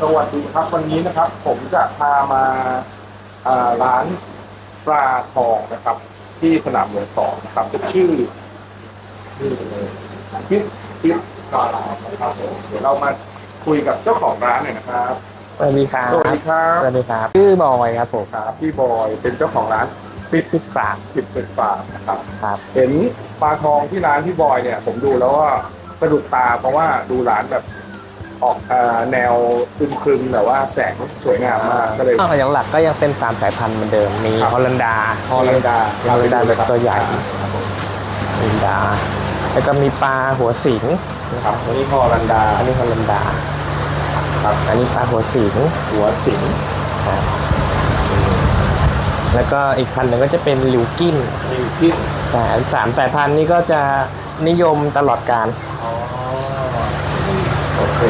สวัสดีครับวันนี้นะครับ ผมจะพามาอ่าร้านปลาทองนะครับ ที่สนามหลวงสองนะครับชื่อนี่เลยพิษพิษปลาทองนะครับผมเดี๋ยวเรามาคุยกับเจ้าของร้านหน่อยนะครับสวัสดีครับสวัสดีครับสวัสดีครับ ชื่อบอยครับผมครับพี่บอยเป็นเจ้าของร้านฟิตฟิตฝากพิษเป็นปลานะครับครับ เห็นปลาทองที่ร้านพี่บอยเนี่ย ผมดูแล้วว่าสะดุดตาเพราะว่าดูร้านแบบ ออกเอ่อแนวครึมๆแต่ว่าแสงสวยงามมากก็เลย ก็อย่างหลักก็ยังเป็นสามสายพันธุ์เหมือนเดิม มีครับฮอลันดาฮอลันดาฮอลันดาแบบตัวใหญ่ครับผมฮอลันดา แล้วก็มีปลาหัวสิงครับอันนี้ฮอลันดา อันนี้ฮอลันดา ครับ อันนี้ปลาหัวสิง หัวสิงครับแล้วก็อีกพันธุ์หนึ่งก็จะเป็นลิวกินมีพิษใช่อันสามสายพันธุ์นี้ก็จะนิยมตลอดการอ๋อ โอเค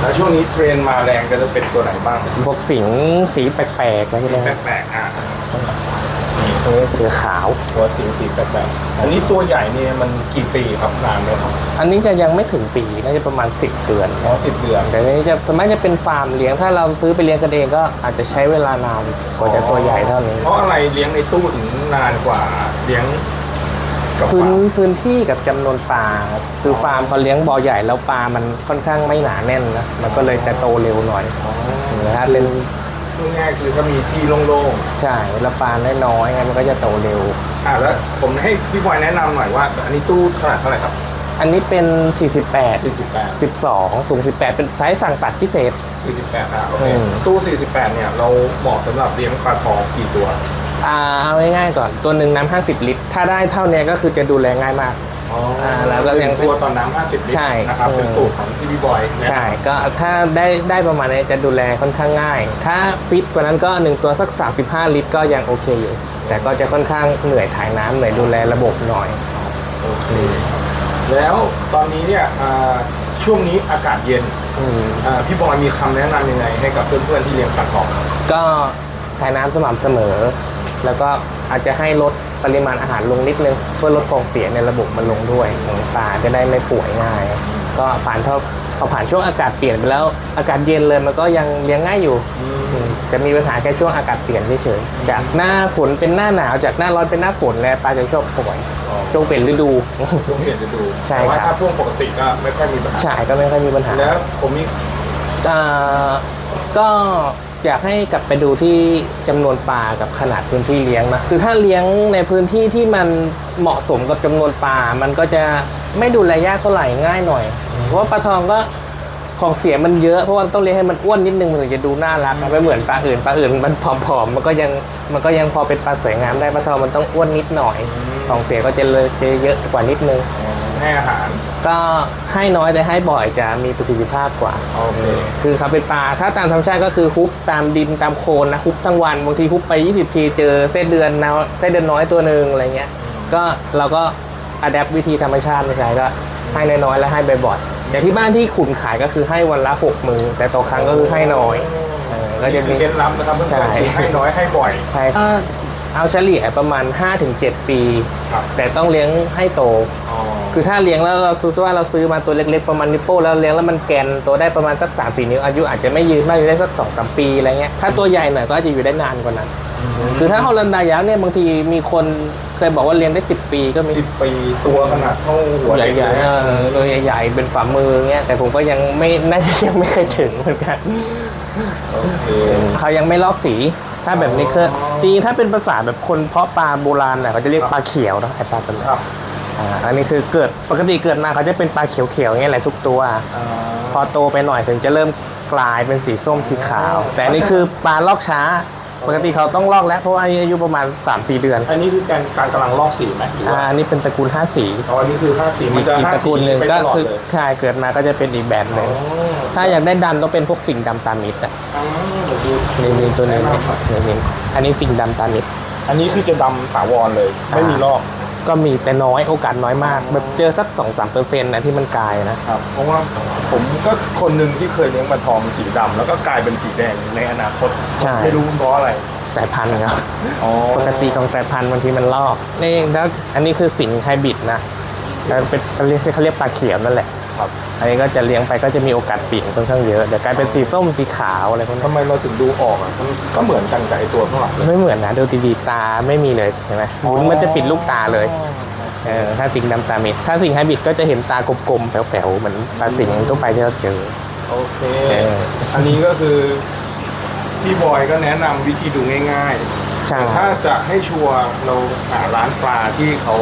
แล้วช่วงนี้เทรนด์มาแรงก็จะเป็นตัวไหนบ้างพวกสิงสีแปลกๆนะใช่ไหมแปลกๆอะเออเสือขาวหัวสิงสีแปลกๆอันนี้ตัวใหญ่เนี่ยมันกี่ปีครับนานไหมครับอันนี้จะยังไม่ถึงปีน่าจะประมาณ 10 เดือนอ๋อสิบเดือน แต่นี้จะสมัยจะเป็นฟาร์มเลี้ยงถ้าเราซื้อไปเลี้ยงกันเองก็อาจจะใช้เวลานานกว่าจะตัวใหญ่เท่านี้ เพราะอะไรเลี้ยงในตู้ถึงนานกว่าเลี้ยง กับพื้นฟาร์ม พื้นที่กับจำนวนปลาครับคือฟาร์มพอเลี้ยงบ่อใหญ่แล้วปลามันค่อนข้างไม่หนาแน่นนะมันก็เลยจะโตเร็วหน่อยนะฮะเป็นพูดง่ายๆคือถ้ามีที่โล่งใช่แล้วปลาน้อยๆไงมันก็จะโตเร็ว ๆอะแล้วผมให้พี่บอยแนะนำหน่อยว่า อันนี้ตู้ขนาดเท่าไหร่ครับ อันนี้เป็น 48 48 12 สูง 18 เป็นไซส์สั่งตัดพิเศษ 48อะโอเคอืม ตู้ 48 เนี่ย เราเหมาะสำหรับเลี้ยงปลาทองกี่ตัว อ่าเอาง่ายๆก่อนตัวหนึ่งน้ำ50ลิตร ถ้าได้เท่านี้ก็คือจะดูแลง่ายมาก อ๋ออ่าแล้วก็ยังตัวตอนน้ำ50 ลิตรใช่นะครับ เป็นเออสูตรของที่พี่บอยแนะนำใช่ก็ถ้าได้ได้ประมาณนี้จะดูแลค่อนข้างง่าย ถ้าฟิตกว่านั้นก็หนึ่งตัวสัก 35 ลิตรก็ยังโอเคอยู่ แต่ก็จะค่อนข้างเหนื่อยถ่ายน้ำเหนื่อยดูแลระบบหน่อย โอเคแล้วตอนนี้เนี่ยอ่าช่วงนี้อากาศเย็นอืมอ่าพี่บอยมีคำแนะนำยังไงให้กับเพื่อนๆที่เลี้ยงปลาทอง ก็ถ่ายน้ำสม่ำเสมอ แล้วก็อาจจะให้ลดปริมาณอาหารลงนิดนึง เพื่อลดฟองเสียในระบบมันลงด้วยของปลาจะได้ไม่ป่วยง่าย ก็ผ่านเท่าพอผ่านช่วงอากาศเปลี่ยนไปแล้วอากาศเย็นเลยมันก็ยังเลี้ยงง่ายอยู่อืมจะมีปัญหาแค่ช่วงอากาศเปลี่ยนเฉยๆจากหน้าฝนเป็นหน้าหนาวจากหน้าร้อนเป็นหน้าฝนแล้วปลาจะชอบป่วยช่วงเป็นฤดูช่วงเปลี่ยนจะดูใช่แต่ว่าครับถ้าช่วงปกติก็ไม่ค่อยมีปัญหาใช่ก็ไม่ค่อยมีปัญหาแล้วผมมีอ่าก็ อยากให้กลับไปดูที่จำนวนปลากับขนาดพื้นที่เลี้ยงนะคือถ้าเลี้ยงในพื้นที่ที่มันเหมาะสมกับจำนวนปลา มันก็จะไม่ดูแลยากเท่าไหร่ง่ายหน่อย เพราะว่าปลาทองก็ของเสียมันเยอะเพราะว่าต้องเลี้ยงให้มันอ้วนนิดนึงมันถึงจะดูน่ารักไม่เหมือนปลาอื่นปลาอื่นมันผอมๆมันก็ยังมันก็ยังพอเป็นปลาสวยงามได้ปลาทองมันต้องอ้วนนิดหน่อย ของเสียก็จะเลยจะเยอะกว่านิดนึง ให้อาหาร ก็ให้น้อยแต่ให้บ่อยจะมีประสิทธิภาพกว่า โอเค คือเขาเป็นปลาถ้าตามธรรมชาติก็คือฮุบตามดินตามโคลนนะฮุบทั้งวันบางทีฮุบไป 20 ทีเจอเส้นเดือนน้อยเส้นเดือนน้อยตัวหนึ่งอะไรเงี้ยก็เราก็อัดแอปวิธีธรรมชาติมาใช้ก็ให้น้อยๆและให้บ่อยๆอย่างที่บ้านที่ขุนขายก็คือให้วันละหกมือแต่ต่อครั้งก็คือให้น้อยเออก็ก็จะจะมีมี เคล็ดลับนะครับเพื่อนใช่ๆคือให้น้อยให้บ่อย ใช่ก็เอาเฉลี่ยประมาณ 5-7 ปี ครับ แต่ต้องเลี้ยงให้โตอ๋อ คือถ้าเลี้ยงแล้วเราซื้อว่าเราซื้อมาตัวเล็กๆประมาณนิ้วโป้งแล้วเลี้ยงแล้วมันแกนโตได้ประมาณสักสามสี่นิ้วอายุอาจจะไม่ยืนมากอยู่ได้สักสองสามปีอะไรเงี้ยถ้าตัวใหญ่หน่อยก็อาจจะอยู่ได้นานกว่านั้น คือถ้าฮอลันดายักษ์เนี่ยบางทีมีคนเคยบอกว่าเลี้ยงได้สิบปีก็มีสิบปีตัวขนาดเท่าหัวใหเล็กญ่ๆเออตัวใหญ่ๆเป็นฝ่ามือเงี้ยแต่ผมก็ยังไม่น่าจะยังไม่เคยถึงเหมือนกันโอเคเขายังไม่ลอกสีถ้าแบบนี้คือจริงๆถ้าเป็นภาษาแบบคนเพาะปลาโบราณน่ะเขาจะเรียกปลาเขียวนะไอปลาตัวนี้ครับ อ่าอันนี้คือเกิดปกติเกิดมาเขาจะเป็นปลาเขียวๆอย่างเงี้ยแหละทุกตัวอ่าพอโตไปหน่อยถึงจะเริ่มกลายเป็นสีส้มสีขาว แต่อันนี้คือปลาลอกช้า ปกติเขาต้องลอกแล้วเพราะว่าอายุประมาณ 3-4 เดือนอันนี้คือการการกำลังลอกสีไหมหรืออ่าว่าอันนี้เป็นตระกูล5สีอ๋ออันนี้คือห้าสีมันจะอีกห้าตระสีกูลหนึ่งไปก็ตลอดคือเลยใช่เกิดมาก็จะเป็นอีกแบบหนึ่งอ๋อถ้าอยากได้ดำต้องเป็นพวกสิ่งดำตามิดอะอ่าเดี๋ยวดูนี่นี่ตัวนี้แะำหอยนี่นี่อันนี้สิ่งดำตามิด อันนี้คือจะดำถาวรเลย ไม่มีลอก ก็มีแต่น้อยโอกาสน้อยมาก แบบเจอสัก2-3เปอร์เซ็นต์นะที่มันกลายนะครับ เพราะว่าผมก็คนหนึ่งที่เคยเลี้ยงปลาทองสีดำแล้วก็กลายเป็นสีแดงในอนาคตใช่ไม่รู้เพราะอะไรสายพันธุ์ครับอ๋อปกติของสายพันธุ์บางทีมันลอกนี่แล้วอันนี้คือสิงห์ไฮบริดนะแล้วเป็นเขาเรียกเขาเรียกปลาเขียวนั่นแหละ ครับอันนี้ก็จะเลี้ยงไปก็จะมีโอกาสเปลี่ยนค่อนข้างเยอะเดี๋ยวกลายเป็นสีส้มสีขาวอะไรพวกนี้ทำไมเราถึงดูออกอะมันก็เหมือนกันกับไอตัวข้างหลังเลยไม่เหมือนนะดูดีๆตาไม่มีเลยเห็นไหมวุ้นมันจะปิดลูกตาเลยเออถ้าสิงดำตาเม็ดถ้าสิงไฮบริดก็จะเห็นตากลมๆแป๋วๆเหมือนปลาสิงทั่วไปที่เราเจอโอเคเอออันนี้ก็คือพี่บอยก็แนะนำวิธีดูง่ายๆใช่แต่ถ้าจะให้ชัวร์เราหาร้านปลาที่เขา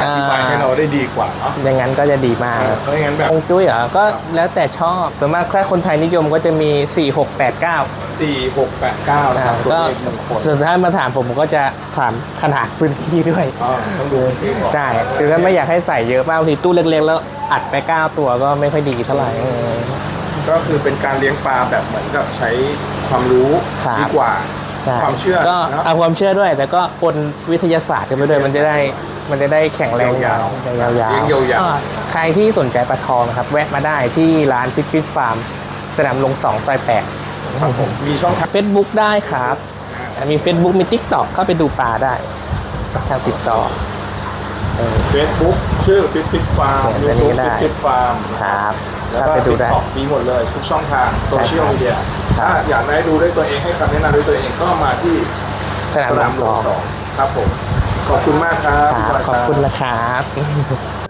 อธิบายให้เราได้ดีกว่าเนาะอย่างนั้นก็จะดีมากเพราะงั้นแบบฮวงจุ้ยเหรอก็แล้วแต่ชอบส่วนมากถ้าคนไทยนิยมก็จะมี 4 6 8 9สี่หกแปดเก้านะครับตัวก็เลขมงคลส่วนถ้ามาถามผมผมก็จะถามขนาดพื้นที่ด้วยอ่าต้องดูที่ก่อนใช่คือถ้าไม่อยากให้ใส่เยอะมากบางทีตู้เล็กๆแล้วอัดไป 9 ตัวก็ไม่ค่อยดีเท่าไหร่เออก็คือเป็นการเลี้ยงปลาแบบเหมือนกับใช้ความรู้ครับดีกว่าใช่ความเชื่อก็เนอะเอาความเชื่อด้วย แต่ก็ปนวิทยาศาสตร์กันไปด้วยมันจะได้ มันจะได้แข็งแรงยาวยาวเลี้ยงยาวๆก็ใครที่สนใจปลาทองนะครับ แวะมาได้ที่ร้านฟิตฟิตฟาร์มสนามลงสองซอยแปดครับผมมีช่องทาง เฟซบุ๊กได้ครับ มี Facebook มี TikTok เข้าไปดูปลาได้ช่องทางติดต่อ เฟซบุ๊กชื่อฟิตฟิตฟาร์มเขียูยนอันนี้ทูบได้ ฟิตฟิตฟาร์มครับแล้วเข้าก็ไปดูได้ TikTok มีหมดเลยทุกช่องทางโซเชียลมีเดียครับ ถ้าอยากได้ดูด้วยตัวเองให้คำแนะนำด้วยตัวเองก็มาที่สนามสลนามงหลสวองงสองครับผม ขอบคุณมากครับครับพี่ยขอบคุณรันะครับ